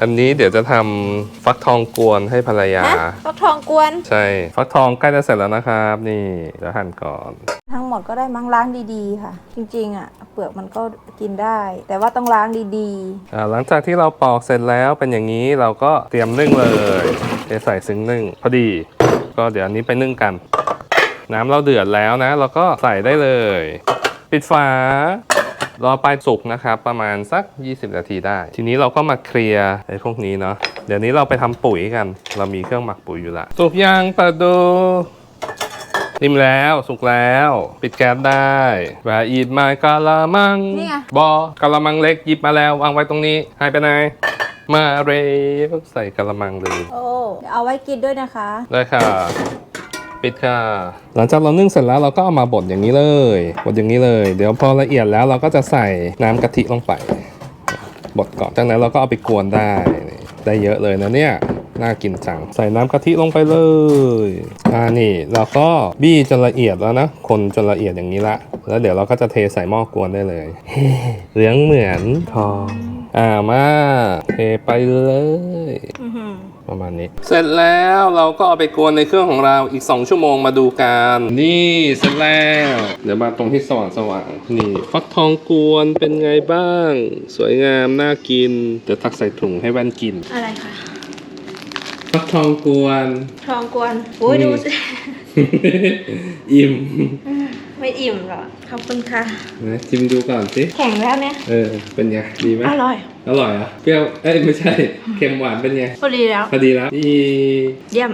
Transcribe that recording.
อันนี้เดี๋ยวจะทำฟักทองกวนให้ภรรยาฮะฟักทองกวน ใช่ ฟักทองใกล้จะเสร็จแล้วนะครับ นี่เดี๋ยวหั่นก่อน ทั้งหมดก็ได้มั้งล้างดีๆ ค่ะ จริงๆอะเปลือกมันก็กินได้ แต่ว่าต้องล้างดีอ่าหลังจากที่เราปอกเสร็จแล้วเป็นอย่างนี้เราก็เตรียมนึ่งเลยเทใส่ซึ้งนึ่งพอดี ก็เดี๋ยวอันนี้ไปนึ่งกัน น้ำเราเดือดแล้วนะ เราก็ใส่ได้เลย ปิดฝา รอไปสุกนะครับ ประมาณสัก 20 นาทีได้ ทีนี้เราก็มาเคลียร์ไอ้พวกนี้เนาะเดี๋ยวนี้เราไปทำปุ๋ยกัน เรามีเครื่องหมักปุ๋ยอยู่ละสุกยังเปิดดูนิ่มแล้วสุกแล้ว ปิดแก๊สได้แวะอีดมากะละมังนี่ไง บอกะละมังเล็กหยิบมาแล้ววางไว้ตรงนี้หายไปไหนมาเร็วใส่กะละมังเลยๆโอ้เดี๋ยวเอาไว้กินด้วยนะคะ ได้ค่ะ ปิดค่ะ หลังจากเรานึ่งเสร็จแล้วเราก็เอามาบดอย่างนี้เลยบดอย่างนี้เลย เดี๋ยวพอละเอียดแล้วเราก็จะใส่น้ำกะทิลงไปบดก่อนจากนั้นเราก็เอาไปกวนได้ได้เยอะเลยนะเนี่ยน่ากินจัง ใส่น้ำกะทิลงไปเลย อ่านี่เราก็บี้จนละเอียดแล้วนะ คนจนละเอียดอย่างนี้ละ แล้วเดี๋ยวเราก็จะเทใส่หม้อกวนได้เลย เหลืองเหมือนทอง อ่ามาเทไปเลยอื้อหือประมาณนี้ เสร็จแล้วเราก็เอาไปกวนในเครื่องของเราอีก 2 ชั่วโมงมาดูกันนี่เสร็จแล้ว เดี๋ยวมาตรงที่สว่างสว่างๆนี่ ฟักทองกวนเป็นไงบ้าง สวยงามน่ากินเดี๋ยวตักใส่ถุงให้แว่นกิน อะไรคะฟักทองกวน ทองกวนอุ้ยนี่ดูสิ อิ่ม ไม่อิ่มหรอกขอบคุณค่ะ นะชิมดูก่อนสิแข็งแล้วเนี่ย เออเป็นไงดีไหมอร่อย อร่อยเหรอะเปรี้ยวเอ้ยไม่ใช่เค็มหวานเป็นไงพอดีแล้ว พอดีแล้วอีเยี่ยม